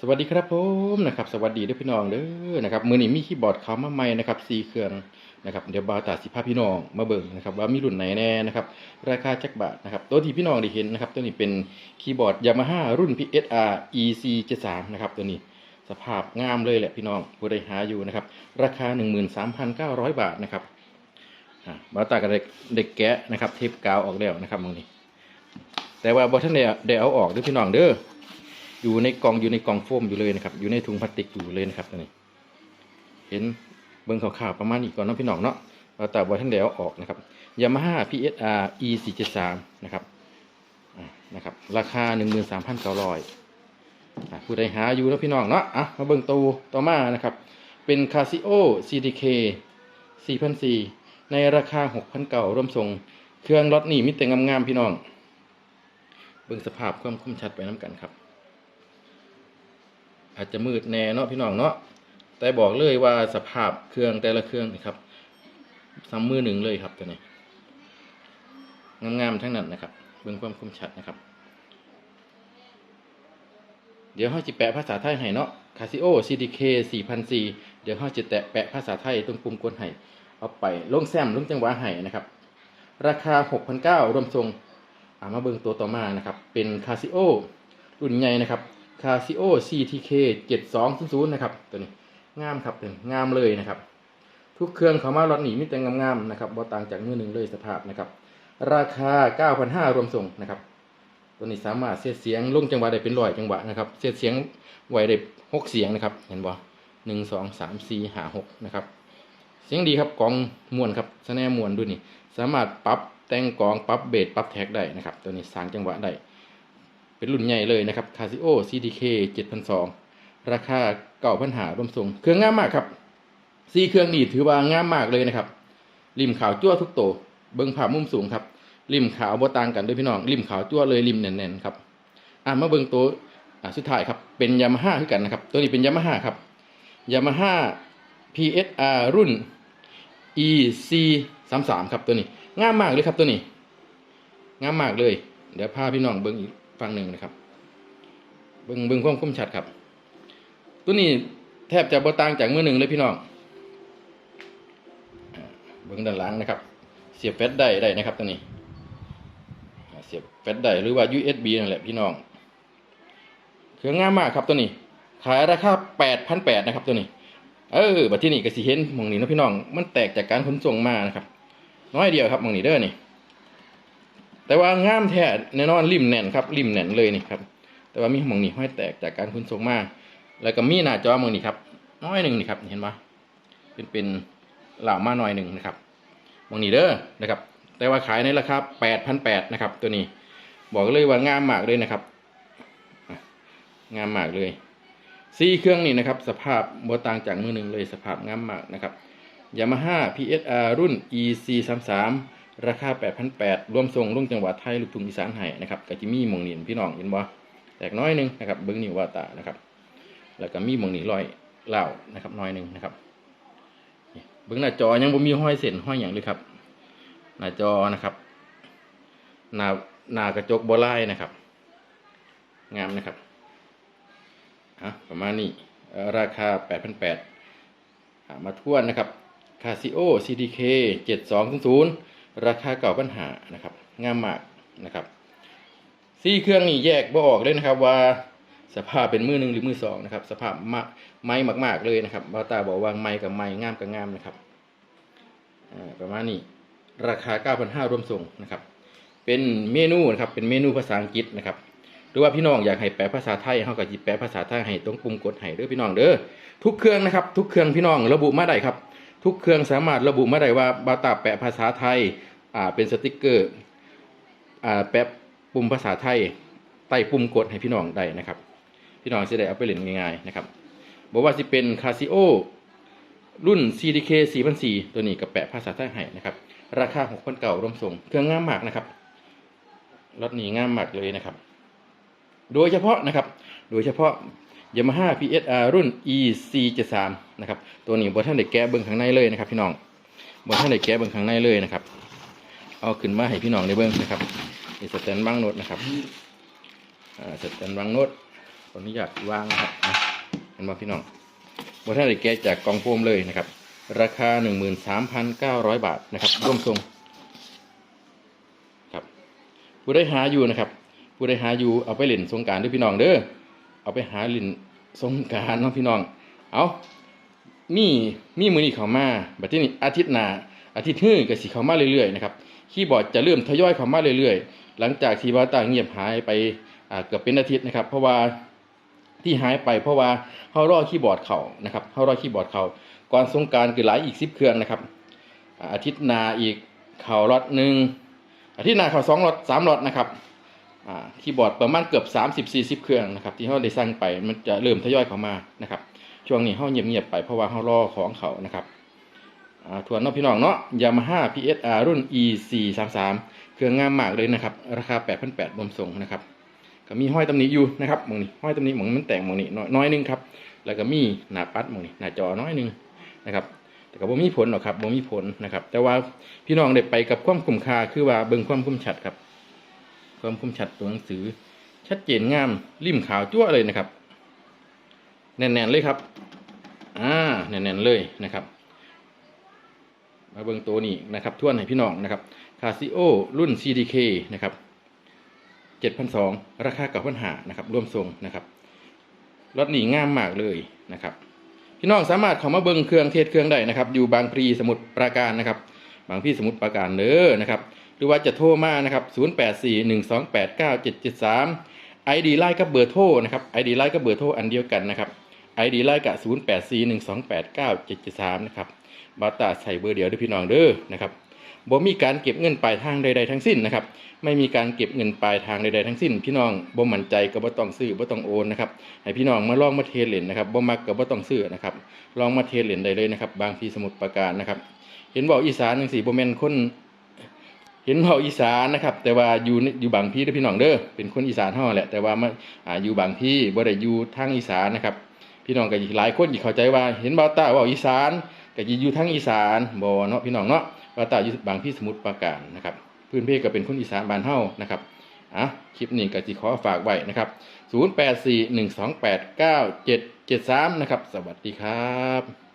สวัสดีครับผมนะครับสวัสดีด้วยพี่น้องเด้อนะครับมือนี้มีคีย์บอร์ดเขามาใหม่นะครับสีเครื่องนะครับเดี๋ยวบาตาสิพาพี่น้องมาเบิ่งนะครับว่ามีรุ่นไหนแน่นะครับราคาจักบาทนะครับตัวที่พี่น้องได้เห็นนะครับตัวนี้เป็นคีย์บอร์ด Yamaha รุ่น PSR EC 73นะครับตัวนี้สภาพงามเลยแหละพี่น้องผู้ใดหาอยู่นะครับราคา 13,900 บาทนะครับอ่าบาตากับเด็กเด็กแกะนะครับเทปกาวออกแล้วนะครับมือนี้ แต่ว่าบอท่านได้ได้เอาออกด้วยพี่น้องเด้อ อยู่ในกล่องอยู่ในกล่องโฟมอยู่เลยนะครับ อยู่ในถุงพลาสติกอยู่เลยนะครับตัวนี้ เห็นเบิ้งขาวๆประมาณนี้ก่อนเนาะพี่น้องเนาะเราแต่ว่าท่านเดียวออกนะครับยามาฮ่า PSR E 4 7 3นะครับนะครับ ราคา 13,900ผู้ใดหาอยู่แล้วพี่น้องเนาะอะมาเบิ่งตัวต่อมานะครับ เป็น Casio CDK 4,400ในราคา6,000เก่ารวมส่ง เครื่องรถนี่มีแต่งามๆพี่น้อง เบิ่งสภาพความคมชัดไปน้ำกันครับ อาจจะมืดแน่เนาะพี่น้องเนาะแต่บอกเลยว่าสภาพเครื่องแต่ละเครื่องนะครับซ้ำมือหนึ่งเลยครับตัวนี้งามๆทั้งนั้นนะครับ เบิ่งความคมชัดนะครับ เดี๋ยวเขาจะแปะภาษาไทยให้เนาะ Casio CDK 4004 เดี๋ยวเขาจะแตะแปะภาษาไทยตรงปุ่มกดให้เอาไปลงแซมลงจังหวะให้นะครับ ราคา 6,900รวมทรงอ่ามาเบิงตัวต่อมานะครับ เป็น Casio รุ่นใหญ่นะครับ Casio CTK 7200นะครับตัวนี้งามครับเป็นงามเลยนะครับ ทุกเครื่องเขามารถหนีมีแต่งามๆนะครับบ่ต่างจากมือหนึ่งเลยสภาพนะครับ ราคา 9,500รวมส่งนะครับ ตัวนี้สามารถเสียดเสียงลงจังหวะได้เป็นร้อยจังหวะนะครับเสียดเสียงไหวได้หกเสียงนะครับ เห็นบ่หนึ่งสองสามสี่ห้าหกนะครับ เสียงดีครับกองมวนครับสแนมวนด้วยนี่สามารถปรับแต่งกองปรับเบสปรับแท็กได้นะครับ ตัวนี้สร้างจังหวะได้ เป็นรุ่นใหญ่เลยนะครับ Casio CDK 7002 ราคาเก่าพันหารวมส่งเครื่องงามมากครับซีเครื่องนี้ถือว่างามมากเลยนะครับริมขาวจั่วทุกโตวเบิ้งผ่ามุมสูงครับริมขาวบ่ต่างกันด้วยพี่น้องริมขาวจั่วเลยริมแน่นๆครับอะมาเบิ้งตัวอะสุดท้ายครับเป็นยามาฮ่าคือกันนะครับ ตัวนี้เป็นยามาฮ่าครับยามาฮ่า PSR รุ่น EC 3 3ครับตัวนี้งามมากเลยครับตัวนี้งามมากเลย เดี๋ยวพาพี่น้องเบิ้งอีก ฝั่งหนึ่งนะครับ เบิ้งเบิ้งความคมชัดครับ ตัวนี้แทบจะบ่ต่างจากมือหนึ่งเลยพี่น้องเบิ้งด้านหลังนะครับ เสียบแฟลชได้ได้นะครับ ตัวนี้ เสียบแฟลชได้หรือว่า USB นั่นแหละพี่น้อง เครื่องงามมากครับตัวนี้ ขายราคา8,800นะครับ ตัวนี้เออบัดที่นี่ก็สิเห็นมองนี้นะพี่น้อง มันแตกจากการขนส่งมานะครับ น้อยเดียวครับมองนี้เด้อนี่ แต่ว่างามแท้แน่นอนริมแน่นครับริมแน่นเลยนี่ครับ แต่ว่ามีหมองนี้ห้อยแตกจากการขนส่งมาแล้วก็มีหน้าจอมองนี้ครับน้อยหนึ่งนี่ครับเห็นปะเป็นเป็นเหล่ามาหน่อยหนึ่งนะครับมองนี้เด้อนะครับ แต่ว่าขายในราคาแปดพันแปดนะครับ ตัวนี้ บอกเลยว่างามมากเลยนะครับงามมากเลยซีเครื่องนี่นะครับ สภาพบ่ต่างจากมือหนึ่งเลยสภาพงามมากนะครับ Yamaha PSR รุ่น EC 3 3 ราคา 8,800รวมส่งลงจังหวัดไทยลูกทุ่งอีสานไห้นะครับก็จะมีหมงนินพี่น้องเห็นบ่แตกน้อยหนึงนะครับเบิ้งนิวว่าตานะครับแล้วก็มีมงนินรอยเล่านะครับน้อยหนึงนะครับเบิ้งหน้าจอยังบ่มีห้อยเส้นห้อยอย่างเลยครับ หน้าจอนะครับ หน้าหน้ากระจกบ่ลายนะครับ งามนะครับอะประมาณนี้ราคา 8,800อะมาทวนนะครับ Casio CDK 7200 ราคาเก่าปัญหานะครับ งามมากนะครับซีเครื่องนี่แยกบ่ออกเลยนะครับว่าสภาพเป็นมือหนึ่งหรือมือสองนะครับ สภาพมะไม้มากๆเลยนะครับบาตาบอกว่าไม้กับไม้งามกับงามนะครับประมาณนี้ราคา 9,500รวมส่งนะครับ เป็นเมนูนะครับ เป็นเมนูภาษาอังกฤษนะครับ หรือว่าพี่น้องอยากให้แปลภาษาไทยเฮาก็สิแปลภาษาไทยให้ตรงปุ่มกดให้เด้อพี่น้องเด้อทุกเครื่องนะครับ ทุกเครื่องพี่น้องระบุมาได้ครับ ทุกเครื่องสามารถระบุมาได้ว่าบาตาแปะภาษาไทยอ่าเป็นสติกเกอร์อ่าแปะปุ่มภาษาไทยใต้ปุ่มกดให้พี่น้องได้นะครับพี่น้องจะได้เอาไปเล่นง่ายๆนะครับบอกว่าสิเป็น Casio รุ่น CDK 4004ตัวนี้กับแปะภาษาไทยให้นะครับ ราคา6,000เก่ารวมส่ง เครื่องงามมากนะครับรถนี้งามมากเลยนะครับ โดยเฉพาะนะครับ โดยเฉพาะ Yamaha PSR รุ่น EC73 นะครับ ตัวนี้บนท่านได้แกะเบิ้งข้างในเลยนะครับ พี่น้องบนท่านได้แกะเบิ้งข้างในเลยนะครับ เอาขึ้นมาให้พี่น้องได้เบิ้งนะครับนี่สแตนบังโนดนะครับอ่าสแตนบังโนดออนุญาตวางนะครับเห็นบ่พี่น้องบนท่านได้แกะจากกองโฟมเลยนะครับ ราคา 13,900 บาทนะครับร่วมทรงครับผู้ได้หาอยู่นะครับผู้ได้หาอยู่เอาไปเล่นสงการด้วยพี่น้องเด้อ เอาไปหาล่นสงการเนาะพี่น้อง เอามีมีมือนี้เข้ามาบัดนี้อาทิตย์หน้าอาทิตย์ฮื้อก็สิเข้ามาเรื่อยๆนะครับคีย์บอร์ดจะเริ่มทยอยเข้ามาเรื่อยๆ หลังจากที่บาตาเงียบหายไปเกือบเป็นอาทิตย์นะครับ เพราะว่าที่หายไปเพราะว่าเฮารอคีย์บอร์ดเขานะครับเฮารอคีย์บอร์ดเขาก่อนสงการคือหลายอีก10เครื่องนะครับ อาทิตย์หน้าอีกเขาล็อตหนึ่งอาทิตย์หน้าเขาสองล็อตสามล็อตนะครับ คีย์บอร์ดประมาณเกือบ 30 40 เครื่องนะครับที่เฮาได้สั่งไปมันจะเริ่มทยอยเข้ามานะครับช่วงนี้เฮาเงียบๆไปเพราะว่าเฮารอของเขานะครับทวนเนาะพี่น้องเนาะ Yamaha PSR รุ่น E 4 3 3 เครื่องงามมากเลยนะครับ ราคา 8,800รวมส่งนะครับก็มีห้อยตำหนิอยู่นะครับมองนี้ห้อยตำหนิมองมันแต่งมองนี้น้อยนึงครับแล้วก็มีหน้าปัดมองนี้หน้าจอน้อยหนึงนะครับแต่ก็บ่มีผลหรอกครับบ่มีผลนะครับแต่ว่าพี่น้องได้ไปกับความคุ้มค่าคือว่าเบิ่งความคมชัดครับ ความคมชัดตัวหนังสือ ชัดเจนงามริมขาวจั่วเลยนะครับ แน่นๆเลยครับ อ่าแน่นๆเลยนะครับ มาเบิ่งตัวนี้นะครับทวนให้พี่น้องนะครับคาซิโอรุ่น CDK นะครับ7,200ราคากับปัญหานะครับร่วมทรงนะครับรถหนีงามมากเลยนะครับ พี่น้องสามารถเข้ามาเบิ่งเครื่องเทศเครื่องได้นะครับ อยู่บางพลีสมุทรปราการนะครับ บางพลีสมุทรปราการเด้อนะครับ หรือว่าจะโทรมานะครับ 0841289773 ID ไลน์กับเบอร์โทรนะครับ ID ไลน์กับเบอร์โทรอันเดียวกันนะครับ ID ไลน์กับ0841289773 นะครับบาตาใส่เบอร์เดียวด้วยพี่น้องเด้อนะครับบ่มีการเก็บเงินปลายทางใดๆทั้งสิ้นนะครับ ไม่มีการเก็บเงินปลายทางใดๆทั้งสิ้น พี่น้องบ่มั่นใจก็บ่ต้องซื้อบ่ต้องโอนนะครับ ให้พี่น้องมาลองมาเทเล่นนะครับบ่มักก็บ่ต้องซื้อนะครับ ลองมาเทเล่นได้เลยนะครับ บางทีสมุทรปราการนะครับ เห็นเว้าอีสานจังซี่บ่แม่นคน เห็นเว้าอีสานนะครับ แต่ว่าอยู่อยู่บางพี่ด้อพี่น้องเด้อเป็นคนอีสานเฮาแหละ แต่ว่ามาอ่าอยู่บางพี่บ่ได้อยู่ทางอีสานนะครับ พี่น้องก็หลายคนสิเข้าใจว่า เห็นบ่าวตาว้าอีสานก็อยู่ทางอีสานบ่เนาะพี่น้องเนาะบ่าวตาอยู่บางพี่สมุทรปราการนะครับพื้นเพก็เป็นคนอีสานบ้านเฮานะครับอะคลิปนี้ก็สิขอฝากไว้นะครับ0841289773นะครับ สวัสดีครับ